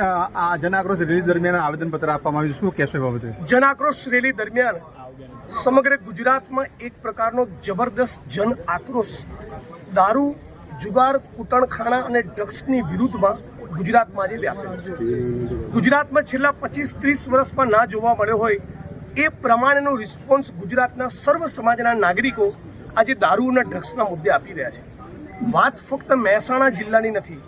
આ જનાક્રોશ રેલી દરમિયાન આવેદનપત્ર આપવામાં આવ્યું શું કહેશો બાબતે? જનાક્રોશ રેલી દરમિયાન સમગ્ર ગુજરાતમાં એક પ્રકારનો જબરદસ્ત જન આક્રોશ, દારૂ, જુગાર, કૂટણખાણા અને ડ્રગ્સની વિરુદ્ધમાં ગુજરાતમાં આજે વ્યાપેલો છે. ગુજરાતમાં છેલ્લા પચીસ ત્રીસ વર્ષમાં ના જોવા મળ્યો હોય એ પ્રમાણેનો રિસ્પોન્સ ગુજરાતના સર્વ સમાજના નાગરિકો આજે દારૂ અને ડ્રગ્સના મુદ્દે આપી રહ્યા છે. વાત ફક્ત મહેસાણા જિલ્લાની નથી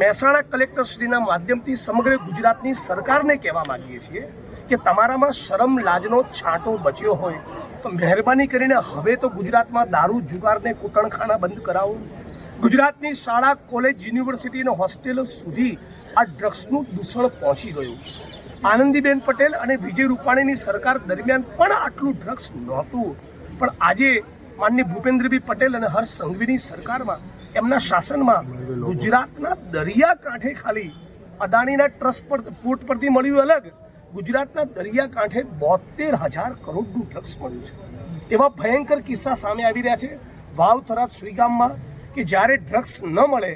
મહેસાણા કલેક્ટર શ્રીના માધ્યમથી સમગ્ર ગુજરાતની સરકારને કહેવા માંગીએ છીએ કે તમારામાં શરમ, લાજનો છાંટો બચ્યો હોય, તો મહેરબાની કરીને હવે તો ગુજરાતમાં દારૂ જુગારને કૂટણખાના બંધ કરાવો. ગુજરાતની શાળા, કોલેજ, યુનિવર્સિટી અને હોસ્ટેલો સુધી આ ડ્રગ્સનું દૂષણ પહોંચી ગયું. આનંદીબેન પટેલ અને વિજય રૂપાણીની સરકાર દરમિયાન પણ આટલું ડ્રગ્સ નહોતું. પણ આજે માનની ભૂપેન્દ્રભાઈ પટેલ અને હર્ષ સંઘવીની સરકારમાં એમના શાસનમાં ગુજરાતના દરિયા કાંઠે ખાલી અદાણીના ટ્રસ્ટ પર પોર્ટ પરથી મળ્યું અલગ. ગુજરાતના દરિયાકાંઠે બોતેર હજાર કરોડનું ડ્રગ્સ મળ્યું છે. એવા ભયંકર કિસ્સા સામે આવી રહ્યા છે. વાવ થરાદ સુઈગામમાં કે જ્યારે ડ્રગ્સ ન મળે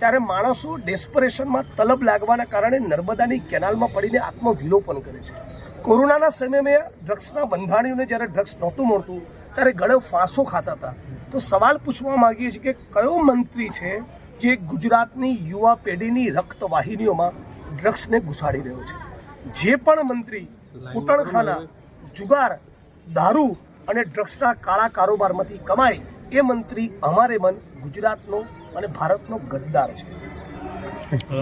ત્યારે માણસો ડેસ્પરેશનમાં તલબ લાગવાના કારણે નર્મદાની કેનાલમાં પડીને આત્મવિલોપન કરે છે. કોરોનાના સમયમાં ડ્રગ્સના બંધાણીઓને જ્યારે ડ્રગ્સ નહોતું મળતું ત્યારે ગળે ફાંસો ખાતા હતા. તો સવાલ પૂછવા માંગીએ છીએ કે કયો મંત્રી છે જે ગુજરાતની યુવા પેઢીની રક્તવાહિનીઓમાં ડ્રગ્સને ઘુસાડી રહ્યો છે? જે પણ મંત્રી કૂટણખાના જુગાર દારૂ અને ડ્રગ્સના કાળા કારોબારમાંથી કમાય એ મંત્રી અમારે મન ગુજરાતનો અને ભારતનો ગદ્દાર છે.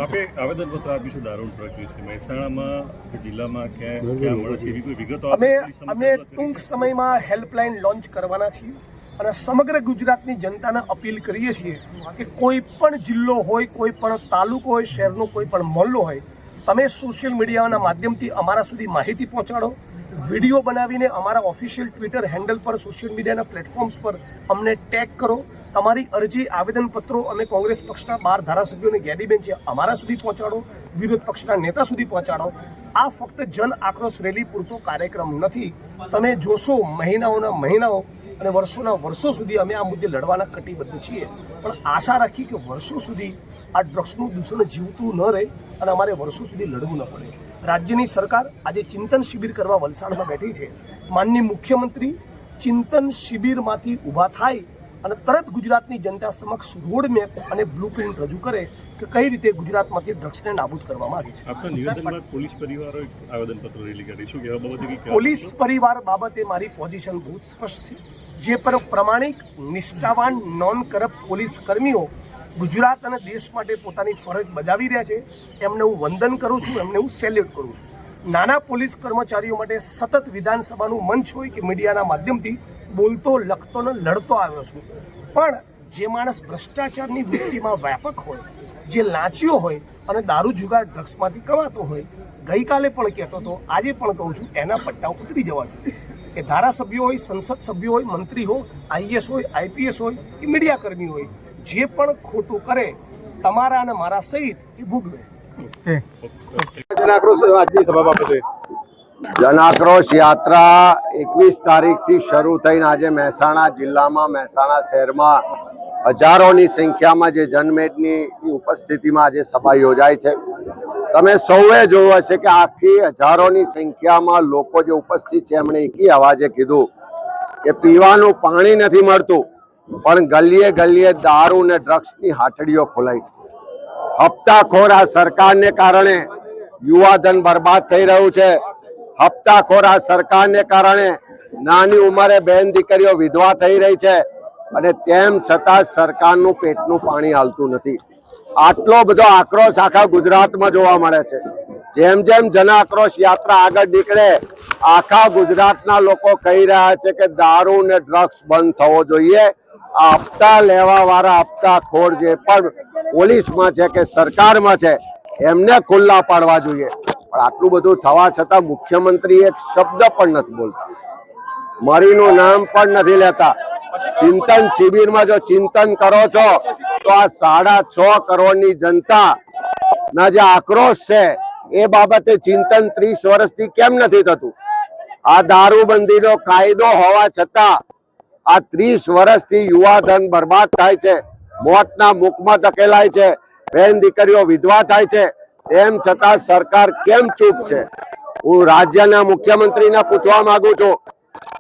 આપે આવેદનપત્ર આપીશું દારૂ ડ્રગ વિશે. મહેસાણામાં કે જિલ્લામાં ક્યાં ક્યાં મળે છે એવી કોઈ વિગતો અમે અમે ટૂંક સમયમાં હેલ્પલાઇન લોન્ચ કરવાના છીએ. અને સમગ્ર ગુજરાતની જનતાને અપીલ કરીએ છીએ કે કોઈ પણ જિલ્લો હોય, કોઈ પણ તાલુકો હોય, શહેરનો કોઈ પણ મહોલ્લો હોય, તમે સોશિયલ મીડિયાના માધ્યમથી અમારા સુધી માહિતી પહોંચાડો. વીડિયો બનાવીને અમારા ઓફિશિયલ ટ્વિટર હેન્ડલ પર સોશિયલ મીડિયાના પ્લેટફોર્મ્સ પર અમને ટેગ કરો. તમારી અરજી, આવેદનપત્રો અમે કોંગ્રેસ પક્ષના બાર ધારાસભ્યોને ગેડીબેન છે, અમારા સુધી પહોંચાડો. વિરોધ પક્ષના નેતા સુધી પહોંચાડો. આ ફક્ત જન આક્રોશ રેલી પૂરતો કાર્યક્રમ નથી. તમે જોશો મહિનાઓના મહિનાઓ અને વર્ષોના વર્ષો સુધી અમે આ મુદ્દે લડવાના કટિબદ્ધ છીએ. પણ આશા રાખી કે વર્ષો સુધી આ ડ્રગ્સનું દૂષણ જીવતું ન રહે અને અમારે વર્ષો સુધી લડવું ન પડે. રાજ્યની સરકાર આજે ચિંતન શિબિર કરવા વલસાડમાં બેઠી છે. માનનીય મુખ્યમંત્રી ચિંતન શિબિરમાંથી ઊભા થાય અને તરત ગુજરાતની જનતા સમક્ષ રોડ મેપ અને બ્લુપ્રિન્ટ રજૂ કરે કે કઈ રીતે ગુજરાતમાંથી ડ્રગ્સને નાબૂદ કરવામાં આવી છે? પોલીસ પરિવારો આવેદનપત્ર રેલી કરી શું કહેવા બાબતે પોલીસ પરિવાર બાબતે મારી પોઝિશન બહુ સ્પષ્ટ છે. જે પર પ્રમાણિક નિષ્ઠાવાન નોન કરપ્ટ પોલીસ કર્મીઓ ગુજરાત અને દેશ માટે પોતાની ફરજ બજાવી રહ્યા છે. એમને હું વંદન કરું છું એમને હું સેલ્યુટ કરું છું. નાના પોલીસ કર્મચારીઓ માટે સતત વિધાનસભાનું મંચ હોય કે મીડિયાના માધ્યમથી બોલતો લખતો ને લડતો આવ્યો છું. પણ જે માણસ ભ્રષ્ટાચારની વૃત્તિમાં વ્યાપક હોય જે લાંચીઓ હોય અને દારૂ જુગાર ડ્રગ્સમાંથી કમાતો હોય ગઈકાલે પણ કહેતો હતો આજે પણ કહું છું એના પટ્ટા ઉતરી જવા જોઈએ એ ધારાસભ્યો હોય સંસદ સભ્યો હોય મંત્રી હોય આઈએસ હોય આઈપીએસ હોય કે મીડિયાકર્મી હોય જે પણ ખોટું કરે તમારા અને મારા સહિત એ ભોગવે. જનાક્રોશ યાત્રા એકવીસ તારીખથી શરૂ થઈને આજે મહેસાણા જિલ્લામાં મહેસાણા શહેરમાં હજારોની સંખ્યામાં જે જનમેદની ઉપસ્થિતિમાં આજે સભા યોજાય છે. તમે સૌએ જોયું હશે કે આખી હજારોની સંખ્યામાં લોકો જે ઉપસ્થિત છે, એમણે એકી અવાજે કીધું કે પીવાનું પાણી નથી મળતું, પણ ગલીએ ગલીએ દારૂ ને ડ્રગ્સની હાટડીઓ ખોલાઈ છે. હપ્તાખોર આ સરકારને કારણે યુવાધન બરબાદ થઈ રહ્યું છે. હપ્તાખોર આ સરકારને કારણે નાની ઉંમરે બેન દીકરીઓ વિધવા થઈ રહી છે. અને તેમ છતાં સરકારનું પેટનું પાણી હાલતું નથી. આટલો બધો આક્રોશ આખા ગુજરાતમાં જોવા મળે છે. જેમ જેમ જન આક્રોશ યાત્રા આગળ નીકળે, આખા ગુજરાતના લોકો કહી રહ્યા છે કે દારૂ ને ડ્રગ્સ બંધ થવો જોઈએ. આ હપ્તા લેવા વાળા હપ્તાખોર જે પણ પોલીસમાં છે કે સરકારમાં છે, એમને ખુલ્લા પાડવા જોઈએ. પણ આટલું બધું થવા છતાં મુખ્યમંત્રી એક શબ્દ પણ નથી બોલતા. મરીનું નામ પણ નથી લેતા. ચિંતન શિબિરમાં જો ચિંતન કરો છો, તો આ સાડા છ કરોડની જનતા ના જે આક્રોશ છે, એ બાબતે ચિંતન ત્રીસ વર્ષથી કેમ નથી થતું? આ દારૂબંધીનો કાયદો હોવા છતાં આ ત્રીસ વર્ષથી યુવાધન બરબાદ થાય છે, મોતના મુખમાં ધકેલાય છે, બેન દીકરીઓ વિધવા થાય છે, તેમ છતાં સરકાર કેમ ચૂપ છે? હું રાજ્યના મુખ્યમંત્રીને પૂછવા માંગુ છું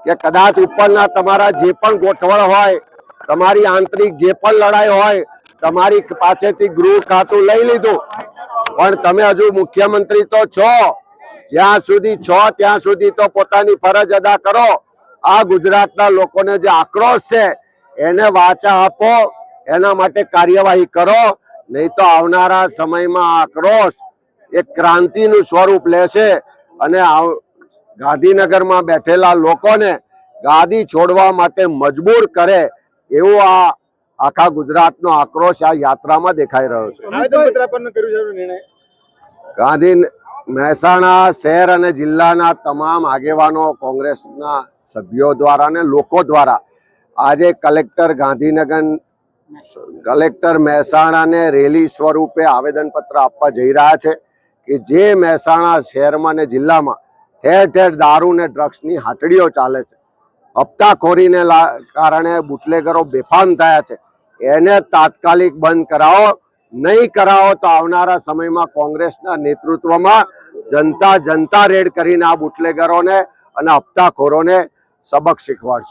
કે કદાચ ઉપરના તમારા જે પણ ગોઠવણ હોય, તમારી આંતરિક જે પણ લડાઈ હોય, તમારી પાસેથી ગૃહ ખાતું લઈ લીધું. પણ તમે હજુ મુખ્યમંત્રી તો છો. જ્યાં સુધી છો, ત્યાં સુધી તો પોતાની ફરજ અદા કરો. આ ગુજરાતના લોકોને જે આક્રોશ છે, એને વાચા આપો, એના માટે કાર્યવાહી કરો. નહીં તો આવનારા સમયમાં આક્રોશ એક ક્રાંતિનું સ્વરૂપ લેશે અને ગાંધીનગરમાં બેઠેલા લોકોને ગાદી છોડવા માટે મજબૂર કરે એવું આ આખા ગુજરાતનો આક્રોશ આ યાત્રામાં દેખાઈ રહ્યો છે. ગાંધી મહેસાણા શહેર અને જિલ્લાના તમામ આગેવાનો કોંગ્રેસના સભ્યો દ્વારા અને લોકો દ્વારા આજે કલેક્ટર ગાંધીનગર કલેક્ટર મહેસાણાને રેલી સ્વરૂપે આવેદનપત્ર આપવા જઈ રહ્યા છે કે જે મહેસાણા શહેરમાં અને જિલ્લામાં ઠેર ઠેર દારૂ ને ડ્રગ્સની હાટડીઓ ચાલે છે. હપ્તાખોરીને કારણે બુટલેગરો બેફામ થયા છે. એને તાત્કાલિક બંધ કરાવો, નહીં કરાવો તો આવનારા સમયમાં કોંગ્રેસના નેતૃત્વમાં જનતા જનતા રેડ કરીને આ બુટલેગરોને અને હપ્તાખોરોને સબક શીખવાડશે.